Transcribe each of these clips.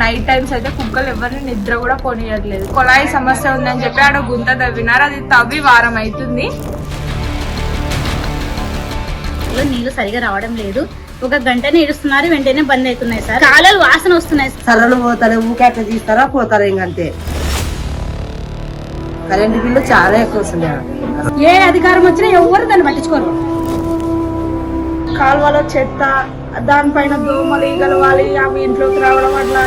Night times అయితే కుక్కలు ఎవరిని నిద్ర కూడా పోనీయట్లేదు. కొలాయి సమస్య ఉందని చెప్పి ఆడ గుంత తవ్వినారు. అది తవ్వి వారం అవుతుంది. లో నీళ్ళు సరిగా రావడం లేదు. ఒక గంట నీడుస్తున్నారు వెంటనే బంద్ అవుతున్నాయి సార్. కాలాలు వాసన వస్తున్నాయి. సార్. చల్లని పోతారు ఊకే అట్లా తీస్తారా పోతారా ఇంకంతే కరెంటు బిల్లు చాలా ఎక్కువ వస్తుంది ఏ అధికారం వచ్చినా ఎవరు దాన్ని పట్టించుకోరు. కాలువలో చెత్త దానిపైన దోమలు ఈగలు వాలి అవి ఇంట్లోకి రావడం అట్లా.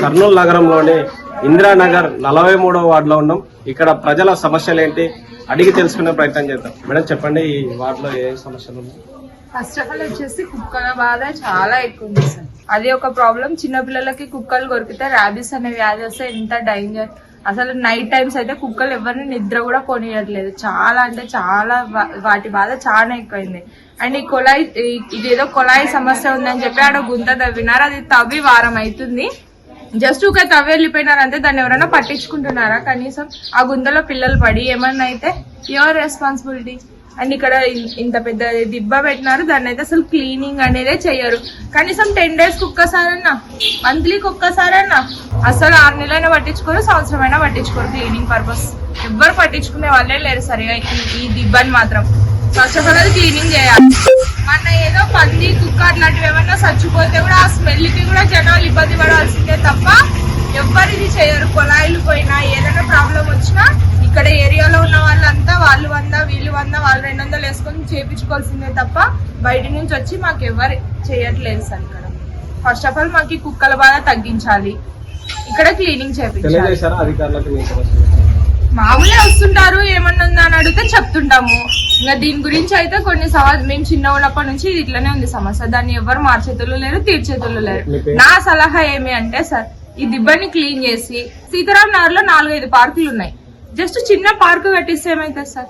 కర్నూలు నగరంలోని ఇందిరానగర్ నలభై మూడవ వార్డులో ఉన్నాం. ఇక్కడ ప్రజల సమస్యలు ఏంటి? అడిగి తెలుసుకునే ప్రయత్నం చేద్దాం. మేడం చెప్పండి ఈ వార్డులో ఏ సమస్యలు ఉన్నాయి? ఫస్ట్ ఆఫ్ ఆల్ వచ్చేసి కుక్కల బాధ చాలా ఎక్కువ ఉంది సార్. అది ఒక ప్రాబ్లం. చిన్నపిల్లలకి కుక్కలు కొరికితే ర్యాబిస్ అనే వ్యాధి వస్తే ఎంత డేంజర్ అసలు నైట్ టైమ్స్ అయితే కుక్కలు ఎవరిని నిద్ర కూడా కొనియట్లేదు చాలా అంటే చాలా వాటి బాధ చాలా ఎక్కువైంది. అండ్ ఈ కొలాయి ఇదేదో కొలాయి సమస్య ఉందని చెప్పి ఆడ గుంత తవ్వినారు. అది తవ్వి వారం అవుతుంది జస్ట్ ఒక తవ్వి వెళ్ళిపోయినారు అంతే దాన్ని ఎవరైనా పట్టించుకుంటున్నారా? కనీసం ఆ గుంతలో పిల్లలు పడి ఏమన్నా అయితే యువర్ రెస్పాన్సిబిలిటీ అండ్ ఇక్కడ ఇంత పెద్ద దిబ్బ పెట్టినారు. దాన్ని అయితే అసలు క్లీనింగ్ అనేదే చెయ్యరు. కనీసం టెన్ డేస్ ఒక్కసారన్నా మంత్లీకి ఒక్కసారన్నా అసలు ఆరు నెలలైనా పట్టించుకోరు సంవత్సరం అయినా పట్టించుకోరు క్లీనింగ్ పర్పస్. ఎవ్వరు పట్టించుకునే వాళ్ళే లేరు సరిగా ఈ- దిబ్బని మాత్రం. ఫస్ట్ ఆఫ్ ఆల్ అది క్లీనింగ్ చేయాలి. మన ఏదో పంది కుక్క అట్లాంటివి ఏమన్నా చచ్చిపోతే కూడా ఆ స్మెల్కి కూడా జనాలు ఇబ్బంది పడాల్సిందే తప్ప ఎవ్వరు ఇది చేయరు. కొలాయిలు పోయినా ఏదైనా ప్రాబ్లం వచ్చినా ఇక్కడ ఏరియాలో ఉన్న వాళ్ళంతా వాళ్ళు వంద వీళ్ళు వంద వాళ్ళు రెండు వందలు వేసుకొని చేపించుకోవాల్సిందే తప్ప బయట నుంచి వచ్చి మాకు ఎవరు చేయట్లేదు సార్ ఇక్కడ. ఫస్ట్ ఆఫ్ ఆల్ మాకు కుక్కల బాధ తగ్గించాలి. ఇక్కడ క్లీనింగ్ సమస్యలు మామూలే వస్తుంటారు ఏమన్నా అని అడిగితే చెప్తుంటాము. ఇంకా దీని గురించి అయితే కొన్ని సమస్య మేము చిన్న ఉన్నప్పటి నుంచి ఇది ఇట్లనే ఉంది సమస్య. దాన్ని ఎవరు మార్చేతులు లేరు తీర్చేతులు లేరు? నా సలహా ఏమి అంటే సార్ ఈ దిబ్బని క్లీన్ చేసి సీతారాం నగర్లో నాలుగైదు పార్కులు ఉన్నాయి. జస్ట్ చిన్న పార్క్ కట్టిస్తే ఏమైతుంది సార్?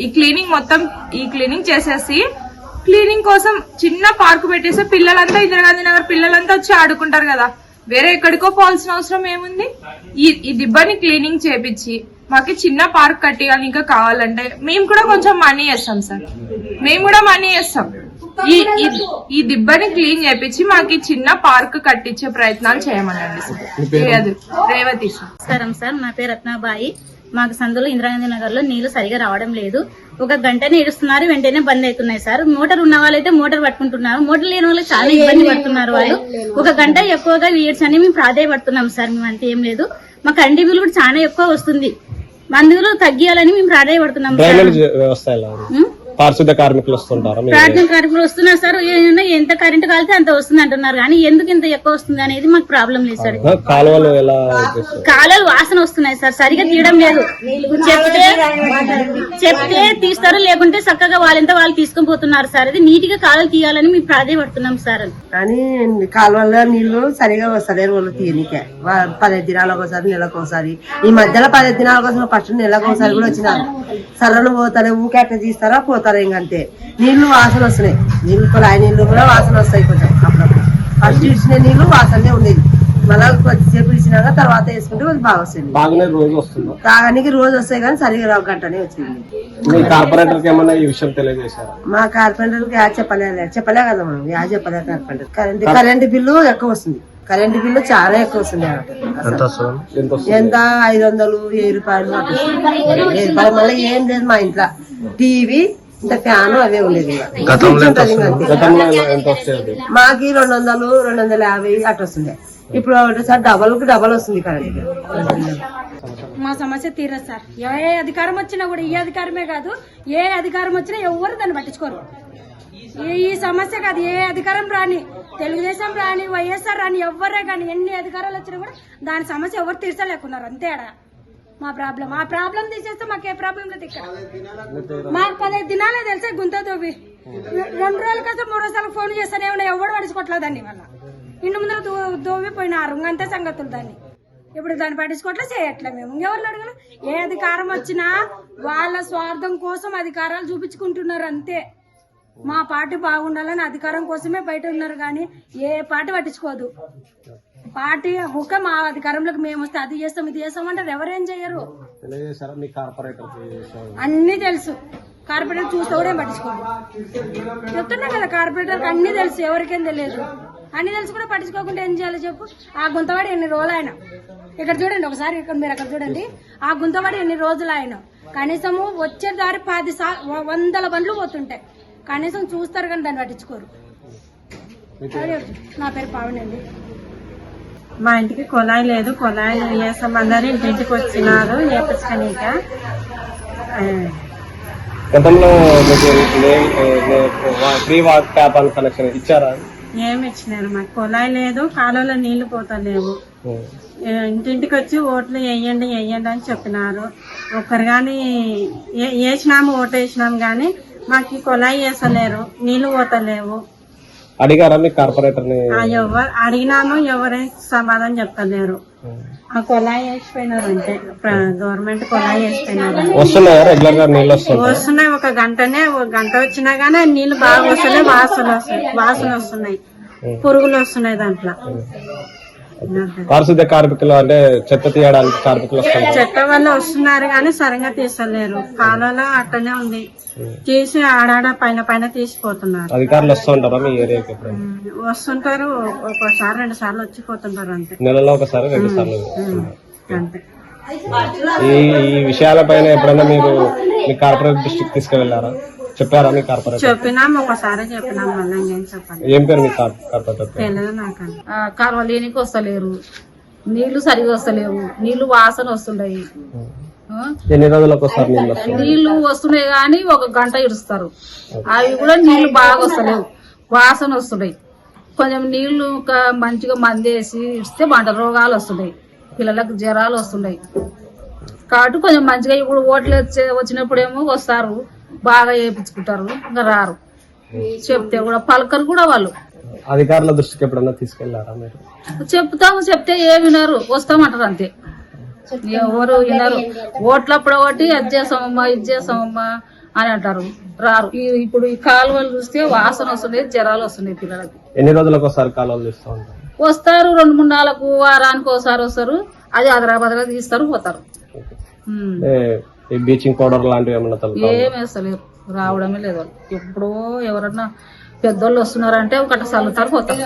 ఈ క్లీనింగ్ మొత్తం ఈ క్లీనింగ్ చేసేసి క్లీనింగ్ కోసం చిన్న పార్క్ పెట్టేస్తే పిల్లలంతా ఇందిరాగాంధీ నగర్ పిల్లలంతా వచ్చి ఆడుకుంటారు కదా. వేరే ఎక్కడికో పోవాల్సిన అవసరం ఏముంది? ఈ ఈ దిబ్బని క్లీనింగ్ చేపించి మాకు చిన్న పార్క్ కట్టియాలి ఇంకా కావాలంటే మేము కూడా కొంచెం మనీ వేస్తాం సార్. మేము కూడా మనీ వేస్తాం. ఈ ఈ- ఈ దిబ్బని క్లీన్ చేపించి మాకు చిన్న పార్క్ కట్టించే ప్రయత్నాలు చేయమనండి సార్. రేవతి సార్. నమస్కారం సార్ నా పేరు రత్నాబాయి. మాకు సందులో ఇందిరాగాంధీ నగర్లో నీళ్ళు సరిగా రావడం లేదు. ఒక గంట నీడుస్తున్నారు వెంటనే బంద్ అవుతున్నాయి సార్. మోటార్ ఉన్న వాళ్ళైతే మోటార్ పట్టుకుంటున్నారు. మోటార్ లేని వాళ్ళు చాలా ఇబ్బంది పడుతున్నారు వాళ్ళు. ఒక గంట ఎక్కువగా వీడ్స్ అని మేము ప్రాధాయపడుతున్నాం సార్ మేము అంతే ఏం లేదు. మా కంటి బిల్లు కూడా చాలా ఎక్కువ వస్తుంది. మందులు తగ్గియాలని మేము ప్రాధాయపడుతున్నాం పారిశుద్ధ కార్మికులు వస్తుంటారా? ప్రార్థన కార్యక్రమం వస్తున్నారు సార్ ఎంత కరెంట్ కాలితే అంత వస్తుంది అంటున్నారు. కానీ ఎందుకు ఇంత ఎక్కువ వస్తుంది అనేది మాకు ప్రాబ్లం లేదు సార్. కాలువలు ఎలా కాలాలు వాసన వస్తున్నాయి సార్ సరిగా తీయడం లేదు. చెప్తే చెప్తే తీస్తారు లేకుంటే చక్కగా వాళ్ళంతా వాళ్ళు తీసుకొని పోతున్నారు సార్. ఇది నీట్గా కాలాలు తీయాలని మేము ప్రాధాయపడుతున్నాం సార్. కానీ కాలువల్లో నీళ్ళు సరిగా వస్తలేరు వాళ్ళు తీయనికే. పదిహేను దినాలకు ఒకసారి నెలకు ఒకసారి. ఈ మధ్యలో పదిహేను దినాల కోసం ఫస్ట్ నెలకు ఒకసారి కూడా వచ్చినారు. చల్లని పోతారు ఊకే అట్లా తీస్తారా పోతారా? ఇంకంతే నీళ్ళు వాసన వస్తున్నాయి. నీళ్ళు కుళాయి నీళ్ళు కూడా వాసన వస్తాయి కొంచెం అప్పుడప్పుడు. ఫస్ట్ ఇచ్చిన నీళ్ళు వాసనే ఉండేది. మళ్ళా కొద్దిసేపు ఇచ్చినాక తర్వాత వేసుకుంటే కొంచెం బాగా వస్తుంది బాగానే రోజు వస్తుందా? తాగడానికి రోజు వస్తాయి కానీ సరిగా రావు గంటనే వచ్చింది. మీ కార్పొరేటర్కి ఏమన్నా ఈ విషయం తెలియజేశారా? మా కార్పెంటర్కి యా చెప్పలే చెప్పలే కదా మనం. యా చెప్పలే కార్పెంటర్ కరెంట్ కరెంట్ బిల్లు ఎక్కువ వస్తుంది. కరెంట్ బిల్లు చాలా ఎక్కువ వస్తుంది ఎంత వస్తుంది? ఎంత ఐదు వందలు వెయ్యి రూపాయలు. వెయ్యి రూపాయలు మళ్ళీ ఏం లేదు మా ఇంట్లో. టీవీ ఇంత ఫ్యాన్ అవే ఉండేది. మాకి రెండు వందలు రెండు వందల యాభై అట్లా వస్తుంది. ఇప్పుడు ఒకటేసారి డబల్కి డబల్ వస్తుంది కరెంట్. మా సమస్య తీరదు సార్. ఏ అధికారం వచ్చినా కూడా ఈ అధికారమే కాదు ఏ అధికారం వచ్చినా ఎవరు దాన్ని పట్టించుకోరు. ఈ ఈ సమస్య కాదు ఏ అధికారం రాని తెలుగుదేశం రాని వైఎస్ఆర్ రాని ఎవరే కానీ ఎన్ని అధికారాలు వచ్చినా కూడా దాని సమస్య ఎవరు తీర్చలేకున్నారు. అంతే ఆడ. మా ప్రాబ్లం. ఆ ప్రాబ్లం తీసేస్తే మాకు ఏ ప్రాబ్లం లేదు ఇక్కడ మాకు పదహైదు దినాలే తెలిసే గుంత దోబి రెండు రోజుల కోసం మూడు రోజులు ఫోన్ చేస్తానే ఉన్నాయి ఎవడు పడుచుకోవట్లేదు దాన్ని వల్ల ఇంటి ముందర దోవి పోయినారు ఇంకంతే సంగతులు దాన్ని. ఇప్పుడు దాన్ని పట్టించుకోవట్లే చేయట్లే మేము. ఇంకెవరు అడగలు ఏ అధికారం వచ్చినా వాళ్ళ స్వార్థం కోసం అధికారాలు చూపించుకుంటున్నారు అంతే. మా పార్టీ బాగుండాలని అధికారం కోసమే బయట ఉన్నారు కానీ ఏ పార్టీ పట్టించుకోదు. పార్టీ ఒక మా అధికారంలోకి మేము వస్తే అది చేస్తాం ఇది చేస్తాం అంటారు ఎవరేం చేయరు. అన్ని తెలుసు. కార్పొరేటర్ చూస్తే కూడా ఏం పట్టించుకోరు చెప్తున్నా కదా కార్పొరేటర్ అన్ని తెలుసు ఎవరికేం తెలియదు. అన్ని తెలిసి కూడా పట్టించుకోకుండా ఏం చేయాలో చెప్పు. ఆ గుంతవాడి ఎన్ని రోజులు ఆయన? ఇక్కడ చూడండి ఒకసారి ఇక్కడ మీరు అక్కడ చూడండి. ఆ గుంతవాడి ఎన్ని రోజులు ఆయన? కనీసము వచ్చే దారి పది వందల బండ్లు పోతుంటాయి. కనీసం చూస్తారు కానీ దాన్ని పట్టించుకోరు. నా పేరు పావని అండి మా ఇంటికి కుళాయి లేదు. కుళాయి వేసాం. అందరు ఇంటింటికి వచ్చినారు. వేపించనీక గతంలో మీకు నే- నే- ఫ్రీ వాటర్ ట్యాప్ అని కనెక్షన్ ఇచ్చారా? ఏమి ఇచ్చినారు మాకు. కుళాయి లేదు. కాలువలో నీళ్ళు పోతలేవు. ఇంటింటికి వచ్చి ఓట్లు వేయండి వేయండి అని చెప్పినారు. ఒక్కరు కానీ వేసినాము ఓటు వేసినాము కానీ మాకు కుళాయి వేసలేరు. నీళ్ళు పోతలేవు. అడిగారా మీ కార్పొరేటర్ని ఎవరు అడిగినాము ఎవరే సమాధానం చెప్తలేరు. ఆ కుళాయి వేసిపోయినారు అంటే గవర్నమెంట్ కుళాయి వేసిపోయినారు. వస్తున్నాయా? రెగ్యులర్గా నీళ్ళు వస్తున్నాయి వస్తున్నాయి ఒక గంటనే ఒక గంట వచ్చినా గానీ నీళ్ళు బాగా వస్తున్నాయి వాసన వస్తాయి వాసన వస్తున్నాయి. పురుగులు వస్తున్నాయి దాంట్లో. పారిశుద్ధ్య కార్మికులు అంటే చెత్త తీయడానికి కార్మికులు వస్తున్నారు చెత్త వల్ల వస్తున్నారు కానీ సరిగా తీసలేరు కాలంలో అట్టనే ఉంది. తీసి ఆడాడ పైన పైన తీసిపోతున్నారు. అధికారులు వస్తూ ఉంటారా మీ ఏరియాకి వస్తుంటారు. ఒక్కోసారి రెండు సార్లు వచ్చిపోతుంటారు అంతే. నెలలో ఒకసారి రెండు సార్లు వస్తుంటారు. అంతే. ఈ ఈ విషయాలపైన ఎప్పుడైనా మీరు మీ కార్పొరేట్ డిస్ట్రిక్ట్ తీసుకువెళ్ళారా? చెప్పారా మీ కార్పొరేట్ చెప్పినాం ఒకసారి చెప్పినాం మళ్ళీ ఇంకేం చెప్పాలి? ఏం పేరు మీ కార్- కార్పొరేటర్ పేరు? తెలియదు వస్తలేరు. నీళ్ళు సరిగా వస్తలేవు. నీళ్ళు వాసన వస్తున్నాయి ఆ? ఎన్ని రోజులకు ఒకసారి నీళ్ళు నీళ్ళు వస్తున్నాయి కానీ ఒక గంట ఇడుస్తారు. అవి కూడా నీళ్ళు బాగా వస్తలేవు. వాసన వస్తున్నాయి కొంచెం నీళ్ళు ఒక మంచిగా మందేసి ఇస్తే బంట రోగాలు వస్తున్నాయి పిల్లలకు జ్వరాలు వస్తున్నాయి కాబట్టి కొంచెం మంచిగా ఇప్పుడు ఓట్లు వచ్చే వచ్చినప్పుడేమో వస్తారు. బాగా వేయించుకుంటారు ఇంకా రారు. చెప్తే కూడా పలకరు కూడా వాళ్ళు. అధికారుల దృష్టికి ఎప్పుడైనా తీసుకెళ్ళారా మీరు? చెప్తాము చెప్తే ఏమి వినరు. వస్తామంటారు అంతే. ఎవరు వినరు. ఓట్లప్పుడు ఒకటి అది చేసామమ్మా ఇది చేసామమ్మా అని అంటారు. రారు. ఇప్పుడు ఈ కాలువలు చూస్తే వాసన వస్తున్నాయి జ్వరాలు వస్తున్నాయి పిల్లలకి. ఎన్ని రోజులకు ఒకసారి కాలువలు తీస్తూ ఉంటారు? వస్తారు రెండు మూడు నాలుగు వారానికి ఒకసారి వస్తారు. అది అదరాబదరా తీస్తారు పోతారు. బ్లీచింగ్ పౌడర్ లాంటివి ఏమన్నా తల్లుతా ఏం వేస్తలేరు రావడమే లేదు. వాళ్ళు. ఎప్పుడో ఎవరన్నా పెద్దోళ్ళు వస్తున్నారంటే ఒకటి చల్లుతారు పోతారు.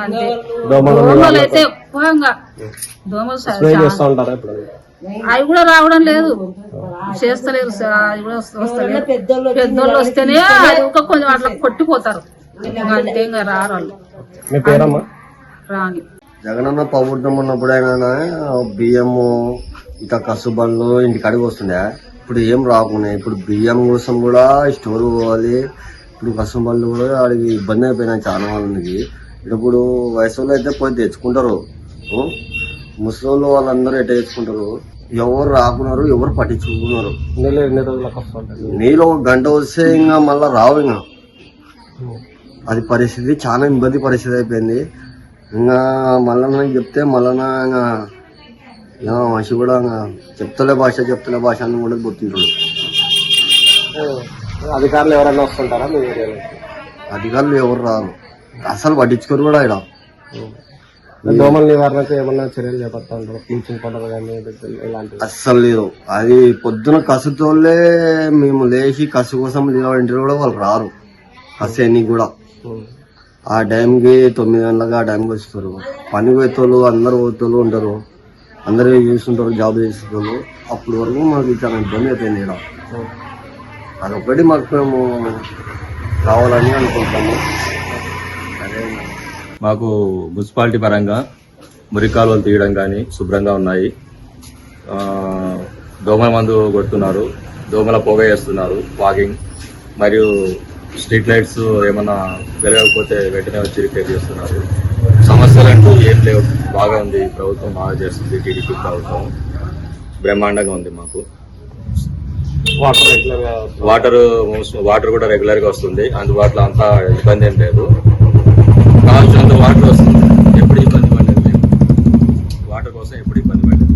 అంతే. దోమలు అయితే ఎక్కువగా దోమలు అవి కూడా రావడం లేదు. చేస్తలేరు అవి కూడా వస్త- వస్తలేరు. పెద్దోళ్ళు వస్తేనే అది ఒక కొంచెం అట్లా కొట్టిపోతారు. అంతే ఇంకా రారు వాళ్ళు. రాని. జగనన్న ప్రభుత్వం ఉన్నప్పుడైనా బియ్యము ఇక కసుబండ్లు ఇంటికాడికి వస్తుండే. ఇప్పుడు ఏం రాకున్నాయి ఇప్పుడు బియ్యం కోసం కూడా స్టోర్ పోవాలి. ఇప్పుడు కసుబండ్లు కూడా వాడికి ఇబ్బంది అయిపోయినాయి చాలా మందికి. ఇప్పుడు వయసు వాళ్ళు అయితే పోయి తెచ్చుకుంటారు. ఉం? ముసలోళ్ళు వాళ్ళందరూ ఎట్ట తెచ్చుకుంటారు? ఎవరు రాకున్నారు ఎవరు పట్టించుకున్నారు? నీళ్ళు ఒక గంట వస్తే ఇంకా మళ్ళీ రావు ఇంకా. అది పరిస్థితి చాలా ఇబ్బంది పరిస్థితి అయిపోయింది. ఇంకా మళ్ళా చెప్తే మళ్ళా ఇంకా మనిషి కూడా చెప్తలే భాష చెప్తలే భాష అని కూడా గుర్తుంటాడు అధికారులు ఎవరైనా వస్తుంటారా మీ ఏరియాలో? అధికారులు ఎవరు రారు. అసలు పట్టించుకోరు కూడా ఇక్కడ దోమల నివారణకు ఏమన్నా చర్యలు చేపడతా ఉంటారు బ్లీచింగ్ పౌడర్ కానీ ఇలాంటివి? అస్సలు లేదు. అది పొద్దున కసుతోళ్ళే మేము లేచి కసు కోసం నిలబడింటే కూడా వాళ్ళు రారు. కసు అన్ని కూడా. ఆ టైంకి తొమ్మిది గంటలకు ఆ టైంకి వస్తారు. పని పోయేతోళ్ళు అందరు పోతోళ్ళు ఉంటారు అందరూ చేస్తుంటారు? జాబ్ చేసేటోళ్ళు. అప్పటి వరకు మాకు చాలా ఇబ్బంది అయిపోయింది ఇక్కడ అదొకటి మాకు మేము కావాలని అనుకుంటాము. మాకు మున్సిపాలిటీ పరంగా మురికాలువలు తీయడం కానీ శుభ్రంగా ఉన్నాయి. దోమల మందు కొడుతున్నారు. దోమల పొగ వేస్తున్నారు వాకింగ్. మరియు స్ట్రీట్ లైట్స్ ఏమన్నా వెలగకపోతే వెంటనే వచ్చి రిపేర్ చేస్తున్నారు. సమస్యలు అంటూ ఏం లేవు. బాగా ఉంది. ప్రభుత్వం బాగా చేస్తుంది. టీడీపీ ప్రభుత్వం బ్రహ్మాండంగా ఉంది మాకు. వాటర్ రెగ్యులర్గా వాటర్ వాటర్ కూడా రెగ్యులర్గా వస్తుంది. అందుబాటులో అంతా ఇబ్బంది ఏం లేదు. కావాల్సినంత వాటర్ వస్తుంది. ఎప్పుడు ఇబ్బంది పడలేదు. వాటర్ కోసం ఎప్పుడు ఇబ్బంది పడలేదు.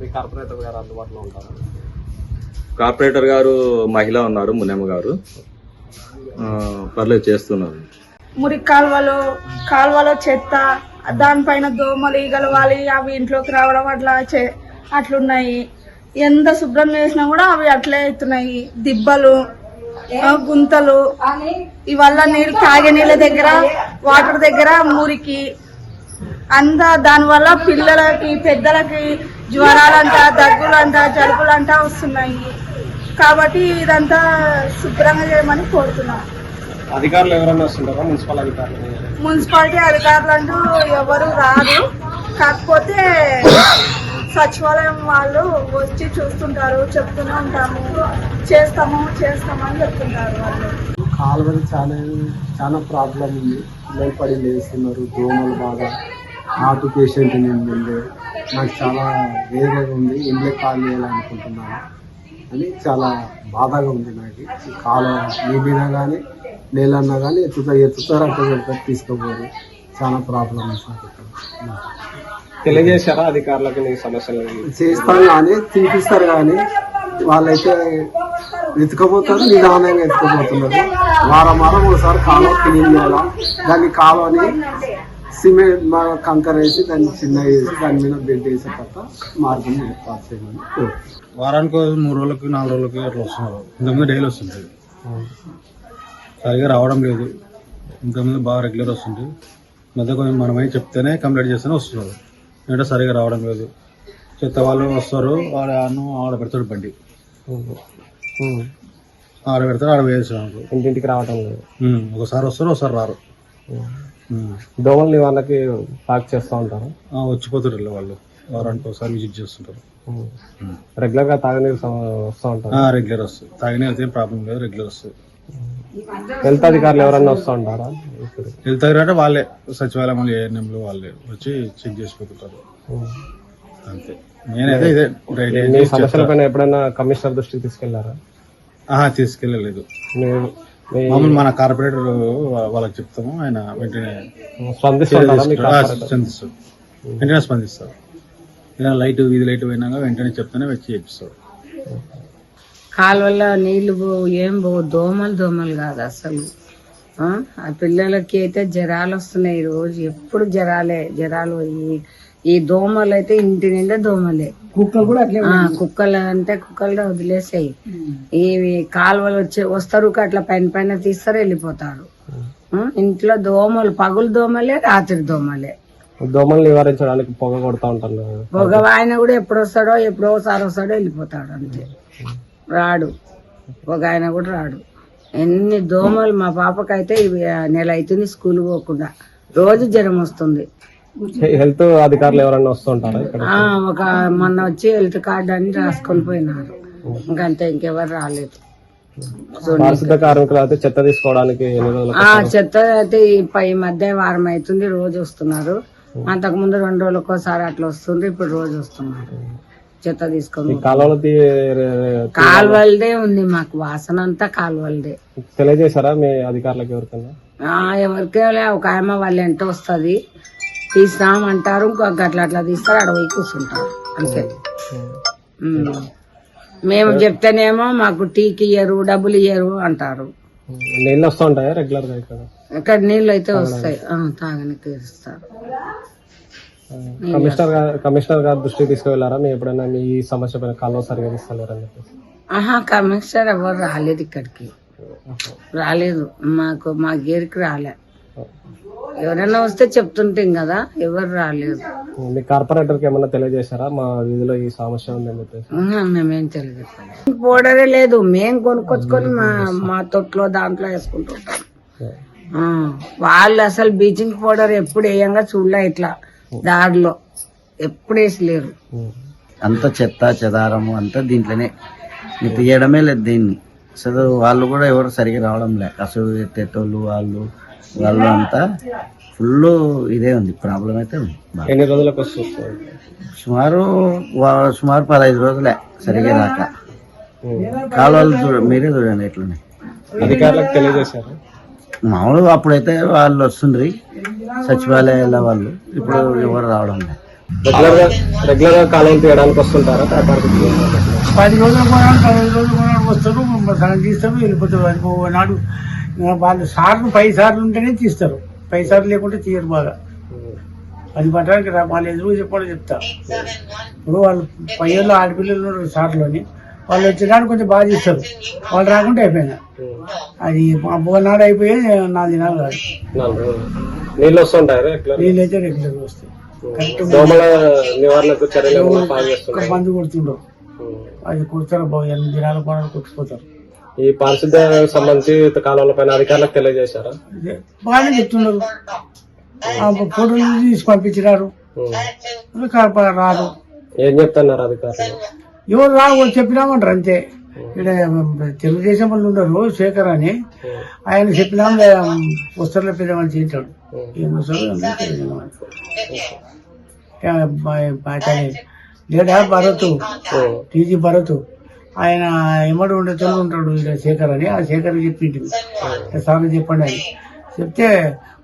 మీ కార్పొరేటర్ గారు అందుబాటులో ఉంటారు? కార్పొరేటర్ గారు మహిళ ఉన్నారు మునమ్మ గారు. పర్లేదు చేస్తున్నారు. మురికి కాలువలు కాలువలో చెత్త దానిపైన దోమలు ఈగలు వాలి అవి ఇంట్లోకి రావడం అట్లా చే అట్లున్నాయి. ఎంత శుభ్రం చేసినా కూడా అవి అట్లే అవుతున్నాయి. దిబ్బలు గుంతలు ఇవల్ల నీళ్ళు తాగే నీళ్ళ దగ్గర వాటర్ దగ్గర మురికి. అంత దానివల్ల పిల్లలకి పెద్దలకి జ్వరాలంట దగ్గులంట జలుబులంట వస్తున్నాయి. కాబట్టి ఇదంతా శుభ్రంగా చేయమని కోరుతున్నాను అధికారులు ఎవరైనా వస్తుంటారా? మున్సిపల్ అధికారులు? మున్సిపాలిటీ అధికారులు అంటూ ఎవరు రారు. కాకపోతే సచివాలయం వాళ్ళు వచ్చి చూస్తుంటారు చెప్తూనే ఉంటాము. చేస్తాము చేస్తాము అని చెప్తుంటారు వాళ్ళు. కాలువలు చాలా చాలా ప్రాబ్లం ఉంది. పిల్లలు పడి లేస్తున్నారు. దోమలు బాగా హార్ట్ పేషెంట్ నేను ఉండే. నాకు చాలా వేరేగా ఉంది. ఇంట్లో కాల్ చేయాలనుకుంటున్నాను అని చాలా బాధగా ఉంది నాకు ఈ కాలువ నీళ్ళైనా కానీ నీళ్ళన్నా కానీ ఎత్తుతా ఎత్తుతారు అక్కడ పెడతారు తీసుకోపోరు. చాలా ప్రాబ్లం తెలియజేశారా అధికారులకు నీ సమస్యలు చేస్తారు కానీ తినిపిస్తారు కానీ వాళ్ళైతే ఎత్తుకపోతారు నిదానంగా ఎత్తుకపోతున్నారు వారం వారం ఒకసారి కాలువ క్లీన్ చేయాలా? దాన్ని కాలువని సిమెంట్ బాగా కంకర వేసి దాన్ని చిన్నగా వేసి దాని మీద బెడ్ వేసే తప్ప మార్గం ఏర్పాటు చేయమని. వారానికి మూడు రోజులకి నాలుగు రోజులకి అట్లా వస్తున్నారు. ఇంతకుముందు డైలీ వస్తుంటుంది సరిగా రావడం లేదు. ఇంతకుముందు బాగా రెగ్యులర్ వస్తుంది. మధ్య కొంచెం మనమై చెప్తేనే కంప్లీట్ చేస్తేనే వస్తున్నారు అంటే సరిగా రావడం లేదు. చెత్త వాళ్ళు వస్తారు వాడు అన్నం ఆడ పెడతాడు బండి. ఆడ పెడతాడు ఆడ వేసాడు ఇంటింటికి రావటం లేదు. ఒకసారి వస్తారు ఒకసారి రారు. ఉమ్. దోమల నివారణకి ప్యాక్ చేస్తూ ఉంటారు. వచ్చిపోతారు వీళ్ళు వాళ్ళు. వారానికి ఒకసారి విజిట్ చేస్తుంటారు. రెగ్యులర్గా తాగనీరు వస్తూ ఉంటారు. రెగ్యులర్ వస్తుంది. తాగిన అయితే ప్రాబ్లం లేదు రెగ్యులర్ వస్తుంది. హెల్త్ అధికారులు ఎవరన్నా వస్తూ ఉంటారా హెల్త్ దగ్గర అంటే వాళ్ళే సచివాలయం ఏఎన్ఎంలు వాళ్ళే వచ్చి చెక్ చేసిపోతుంటారు అంతే. నేనైతే ఇదే డ్రైనేజ్ మీ సమస్యల పైన ఎప్పుడైనా కమిషనర్ దృష్టికి తీసుకెళ్ళారా? ఆహా, తీసుకెళ్ళలేదు. మామూలు మన కార్పొరేటర్ వాళ్ళకి చెప్తాము ఆయన వెంటనే? స్పందిస్తారు వెంటనే స్పందిస్తారు ఏదైనా లైట్ వీధి లైట్ పోయినాక వెంటనే చెప్తేనే వచ్చి చేపిస్తారు కాలువలో నీళ్ళు పోవు ఏం పోవు దోమలు దోమలు కాదు అసలు. ఆ? పిల్లలకి అయితే జ్వరాలు వస్తున్నాయి ఈ రోజు. ఎప్పుడు జ్వరాలే జ్వరాలు ఈ దోమలు అయితే ఇంటి నిండా దోమలే. కుక్కలు కూడా కుక్కలు అంటే కుక్కలు వదిలేసాయి. ఇవి కాలువలు వచ్చి వస్తారు అట్లా పైన పైన తీస్తారు వెళ్ళిపోతారు. ఇంట్లో దోమలు పగులు దోమలే రాత్రి దోమలే. దోమలు నివారించడానికి పొగ కొడతా ఉంటారు. ఒక ఆయన కూడా ఎప్పుడు వస్తాడో ఎప్పుడో ఒకసారి వస్తాడో వెళ్ళిపోతాడు అంతే. రాడు. ఒక ఆయన కూడా రాడు. ఎన్ని దోమలు మా పాపకైతే ఇవి నెల అవుతుంది స్కూల్ పోకుండా. రోజు జ్వరం వస్తుంది. హెల్త్ అధికారులు ఎవరన్నా వస్తూ ఉంటారా ఇక్కడ? ఆ ఒక మొన్న వచ్చి హెల్త్ కార్డు అని రాసుకొని పోయినారు. ఇంకంతే ఇంకెవరు రాలేదు. పారిశుద్ధ కార్మికులు అయితే చెత్త తీసుకోవడానికి చెత్త అయితే ఈ పై మధ్య వారం అవుతుంది రోజు వస్తున్నారు. అంతకు ముందు రెండు రోజులకు ఒకసారి అట్లా వస్తుంది ఇప్పుడు రోజు వస్తున్నారు. చెత్త తీసుకొని కాలువలు తీ- కాలువలదే ఉంది మాకు. వాసన అంతా కాలువలదే. తెలియజేశారా మీ అధికారులకు ఎవరికైనా? ఎవరికే ఒక ఆమె వాళ్ళ ఎంట వస్తుంది. తీస్తామంటారు ఇంకొక అట్లా అట్లా తీస్తారు అక్కడ పోయి కూర్చుంటారు. అంతే. మేము చెప్తేనేమో మాకు టీకి ఇయ్యరు డబ్బులు ఇయ్యరు అంటారు. నీళ్ళు వస్తూ ఉంటాయా రెగ్యులర్గా ఇక్కడ? ఇక్కడ నీళ్ళు అయితే వస్తాయి. ఆ, తాగనికి ఇస్తారు కమిషనర్ గారు కమిషనర్ గారి దృష్టికి తీసుకువెళ్ళారా? మీ ఎప్పుడైనా మీ ఈ సమస్య పైన కాలువ సరిగా తీసుకోలేరని చెప్పేసి. ఆహా కమిషనర్ ఎవరు రాలేదు ఇక్కడికి. రాలేదు. మాకు మా గేరికి రాలే. ఎవరైనా వస్తే చెప్తుంటాం కదా ఎవరు రాలేదు. మీ కార్పొరేటర్కి ఏమన్నా తెలియజేశారా? మా వీధిలో ఈ సమస్య ఉందని చెప్పేసి. ఆహా, మేమేం తెలియదు పౌడరే లేదు. మేము కొనుక్కొచ్చుకొని మా మా తొట్లో దాంట్లో వేసుకుంటుంటాం ఆ, వాళ్ళు అసలు బ్లీచింగ్ పౌడర్ ఎప్పుడు వేయంగా చూడలే ఇట్లా. దారిలో ఎప్పుడు వేసలేరు అంత చెత్త చెదారము అంతా దీంట్లోనే. ఇది తీయడమే లేదు దీన్ని. అసలు వాళ్ళు కూడా ఎవరు సరిగా రావడం లే. అసలు ఎత్తేటోళ్ళు వాళ్ళు వాళ్ళు అంతా ఫుల్ ఇదే ఉంది ప్రాబ్లం అయితే ఉంది. ఎన్ని రోజులకు వస్తుంది? సుమారు వా- సుమారు పదహైదు రోజులే సరిగా రాక. కాలువలు చూడ మీరే చూడండి ఎట్లనే అధికారులకు తెలియజేశారు? మామూలుగా అప్పుడైతే వాళ్ళు వస్తుండ్రి. సచివాలయాల వాళ్ళు. ఇప్పుడు ఎవరు రావడం లేదు. రెగ్యులర్గా రెగ్యులర్గా కాలువలు తీయడానికి వస్తుంటారా? పది రోజులు కొనాడు పదిహేను రోజులు కొనాడు వస్తారు సగం తీస్తారు వెళ్ళిపోతారు నాడు వాళ్ళు సార్లు పై సార్లు ఉంటేనే తీస్తారు. పై సార్లు లేకుంటే తీయరు బాగా. అది పట్టడానికి రా- వాళ్ళు ఎదురు చెప్పాలో చెప్తా. ఇప్పుడు వాళ్ళు పయ్యల్లో ఆడపిల్లలు ఉన్నారు సార్లోని వాళ్ళు వచ్చేదాన్ని కొంచెం బాగా చేస్తారు. వాళ్ళు రాకుంటే అయిపోయినా అది నాడు అయిపోయి నాలుగు దినాలు కాదు. నీళ్ళు వస్తుంటాయి రెగ్యులర్ నీళ్ళైతే రెగ్యులర్ వస్తాయి. మందు కొడుతుండవు. అది కొడతారు బాగా ఎనిమిది దినాల పాటు కొట్టుకుపోతారు. ఈ పారిశుద్ధ్య సంబంధించి కాలువల పైన అధికారులకు తెలియజేశారా? బాగానే చెప్తున్నారు. ఫోటోలు తీసి పంపించినారు. రాదు. ఏం చెప్తున్నారు అధికారులు? ఎవరు రా చెప్పినామంటారు అంతే. ఇక్కడ తెలుగుదేశం వాళ్ళు ఉండరు శేఖర్ అని. ఆయన చెప్పినాం వస్త్రాల పిల్లవాళ్ళు మనిషి తింటాడు ఏం వస్తారు భరత్ టీజీ భరత్. ఆయన ఎమ్మడు ఉండే తెలుగు ఉంటాడు ఈడ శేఖర్ అని. ఆ శేఖర్ చెప్పింది సార్ చెప్పండి అని. చెప్తే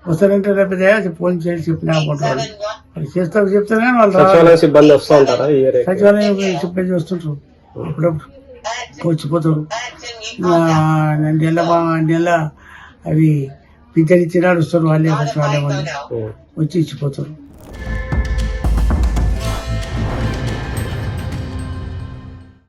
వస్తారంటే లేకపోతే ఫోన్ చేసి చెప్పినా వాళ్ళు చేస్తారు చెప్తానే వాళ్ళు. సచివాలయ సిబ్బంది వస్తూ ఉంటారా సచివాలయం సిబ్బంది వస్తుంటారు అప్పుడప్పుడు వచ్చిపోతారు నెల నెల అవి పింఛన్ ఇచ్చిన వస్తారు వాళ్ళే సచివాలయం వాళ్ళు. వచ్చి ఇచ్చిపోతారు.